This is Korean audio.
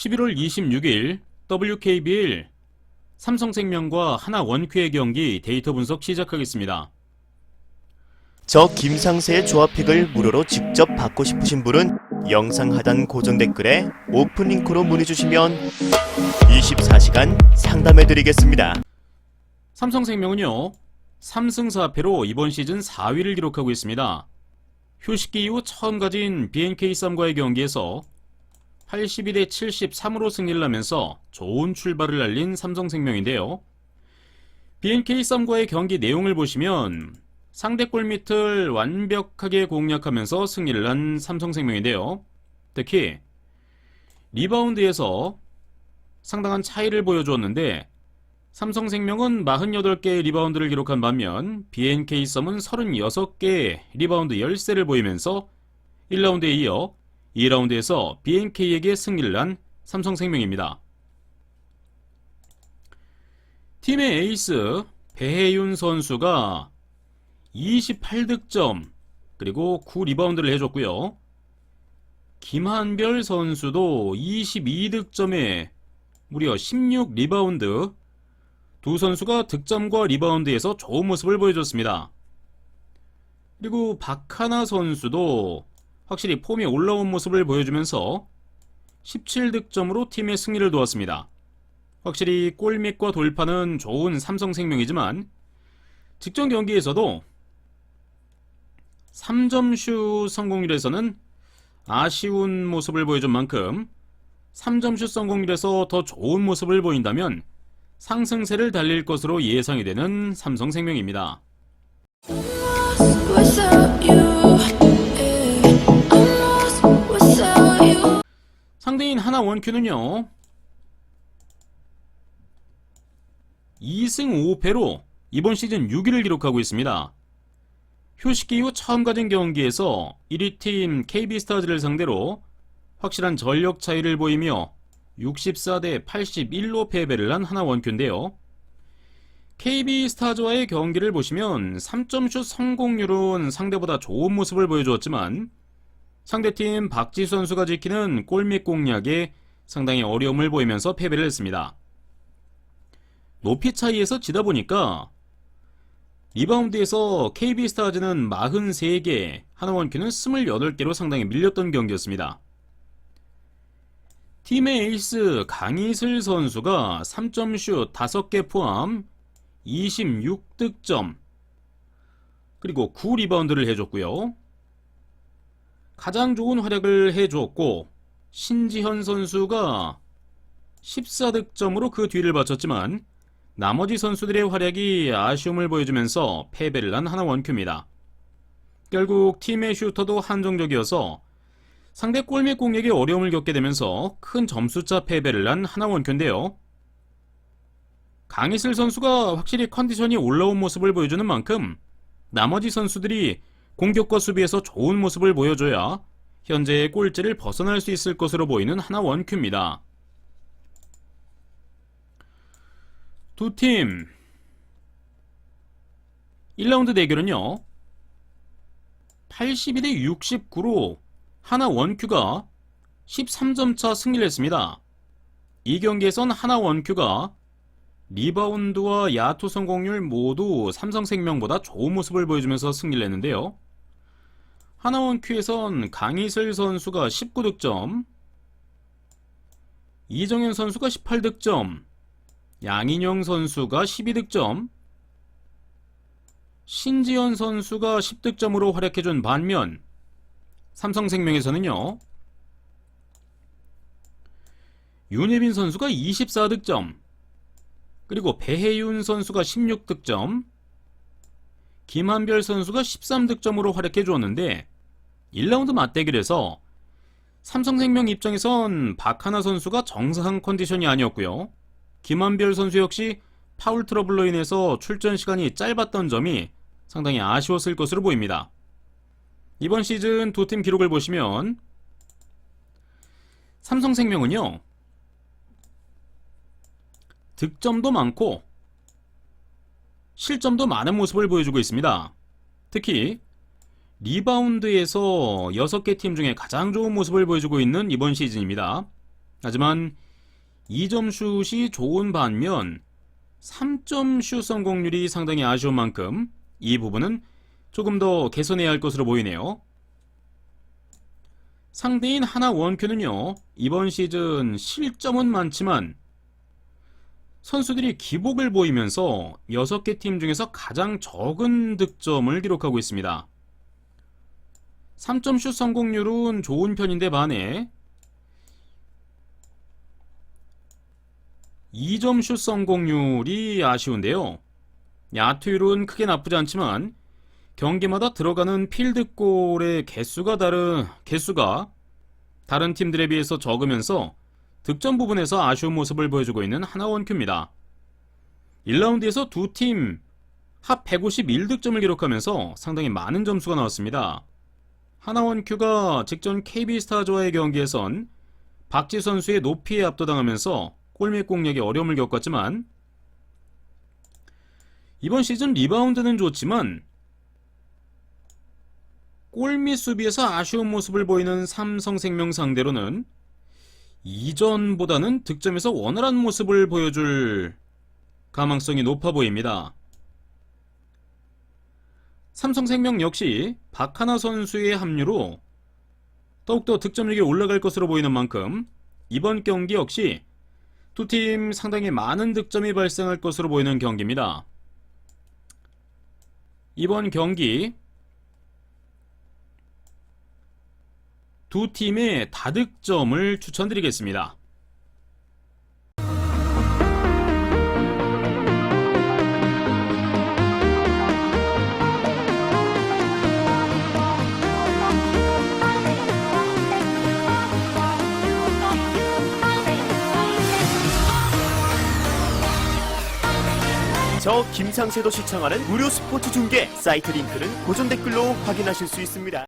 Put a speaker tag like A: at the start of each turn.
A: 11월 26일 WKBL 삼성생명과 하나 원큐의 경기 데이터 분석 시작하겠습니다.
B: 저 김상세의 조합픽을 무료로 직접 받고 싶으신 분은 영상 하단 고정 댓글에 오픈 링크로 문의 주시면 24시간 상담해 드리겠습니다.
A: 삼성생명은요 3승 4패로 이번 시즌 4위를 기록하고 있습니다. 휴식기 이후 처음 가진 BNK 썸과의 경기에서 81대 73으로 승리를 하면서 좋은 출발을 알린 삼성생명인데요. BNK 썸과의 경기 내용을 보시면 상대 골밑을 완벽하게 공략하면서 승리를 한 삼성생명인데요. 특히 리바운드에서 상당한 차이를 보여주었는데 삼성생명은 48개의 리바운드를 기록한 반면 BNK 썸은 36개의 리바운드 10세를 보이면서 1라운드에 이어 2라운드에서 BNK에게 승리를 한 삼성생명입니다. 팀의 에이스 배혜윤 선수가 28득점 그리고 9리바운드를 해줬고요. 김한별 선수도 22득점에 무려 16리바운드 두 선수가 득점과 리바운드에서 좋은 모습을 보여줬습니다. 그리고 박하나 선수도 확실히 폼이 올라온 모습을 보여주면서 17득점으로 팀의 승리를 도왔습니다. 확실히 골밑과 돌파는 좋은 삼성생명이지만 직전 경기에서도 3점 슛 성공률에서는 아쉬운 모습을 보여준 만큼 3점 슛 성공률에서 더 좋은 모습을 보인다면 상승세를 달릴 것으로 예상이 되는 삼성생명입니다. 상대인 하나 원큐는요. 2승 5패로 이번 시즌 6위를 기록하고 있습니다. 휴식기 이후 처음 가진 경기에서 1위 팀 KB스타즈를 상대로 확실한 전력 차이를 보이며 64대 81로 패배를 한 하나 원큐인데요. KB스타즈와의 경기를 보시면 3점슛 성공률은 상대보다 좋은 모습을 보여주었지만 상대팀 박지수 선수가 지키는 골밑 공략에 상당히 어려움을 보이면서 패배를 했습니다. 높이 차이에서 지다 보니까 리바운드에서 KB스타즈는 43개, 하나원큐는 28개로 상당히 밀렸던 경기였습니다. 팀의 에이스 강희슬 선수가 3점슛 5개 포함 26득점 그리고 9리바운드를 해줬고요. 가장 좋은 활약을 해줬고 신지현 선수가 14득점으로 그 뒤를 바쳤지만 나머지 선수들의 활약이 아쉬움을 보여주면서 패배를 한 하나 원큐입니다. 결국 팀의 슈터도 한정적이어서 상대 골밑 공략에 어려움을 겪게 되면서 큰 점수차 패배를 한 하나 원큐인데요. 강희슬 선수가 확실히 컨디션이 올라온 모습을 보여주는 만큼 나머지 선수들이 공격과 수비에서 좋은 모습을 보여줘야 현재의 꼴찌를 벗어날 수 있을 것으로 보이는 하나 원큐입니다. 두 팀 1라운드 대결은요. 82대 69로 하나 원큐가 13점 차 승리를 했습니다. 이 경기에선 하나 원큐가 리바운드와 야투 성공률 모두 삼성생명보다 좋은 모습을 보여주면서 승리를 했는데요. 하나원 큐에선 강희슬 선수가 19득점, 이정현 선수가 18득점, 양인영 선수가 12득점, 신지현 선수가 10득점으로 활약해준 반면 삼성생명에서는요. 윤혜빈 선수가 24득점, 그리고 배혜윤 선수가 16득점, 김한별 선수가 13득점으로 활약해 주었는데 1라운드 맞대결에서 삼성생명 입장에선 박하나 선수가 정상 컨디션이 아니었고요. 김한별 선수 역시 파울 트러블로 인해서 출전 시간이 짧았던 점이 상당히 아쉬웠을 것으로 보입니다. 이번 시즌 두 팀 기록을 보시면 삼성생명은요. 득점도 많고 실점도 많은 모습을 보여주고 있습니다. 특히 리바운드에서 6개 팀 중에 가장 좋은 모습을 보여주고 있는 이번 시즌입니다. 하지만 2점 슛이 좋은 반면 3점 슛 성공률이 상당히 아쉬운 만큼 이 부분은 조금 더 개선해야 할 것으로 보이네요. 상대인 하나 원큐는요, 이번 시즌 실점은 많지만 선수들이 기복을 보이면서 6개 팀 중에서 가장 적은 득점을 기록하고 있습니다. 3점 슛 성공률은 좋은 편인데 반해 2점 슛 성공률이 아쉬운데요. 야투율은 크게 나쁘지 않지만 경기마다 들어가는 필드골의 개수가 다른 개수가 다른 팀들에 비해서 적으면서 득점 부분에서 아쉬운 모습을 보여주고 있는 하나원큐입니다. 1라운드에서 두 팀 합 151득점을 기록하면서 상당히 많은 점수가 나왔습니다. 하나원큐가 직전 KB스타즈와의 경기에선 박지 선수의 높이에 압도당하면서 골밑 공략에 어려움을 겪었지만 이번 시즌 리바운드는 좋지만 골밑 수비에서 아쉬운 모습을 보이는 삼성생명 상대로는 이전보다는 득점에서 원활한 모습을 보여줄 가망성이 높아 보입니다. 삼성생명 역시 박하나 선수의 합류로 더욱더 득점력이 올라갈 것으로 보이는 만큼 이번 경기 역시 두 팀 상당히 많은 득점이 발생할 것으로 보이는 경기입니다. 이번 경기 두 팀의 다득점을 추천드리겠습니다.
B: 저 김상세도 시청하는 무료 스포츠 중계 사이트 링크는 고정 댓글로 확인하실 수 있습니다.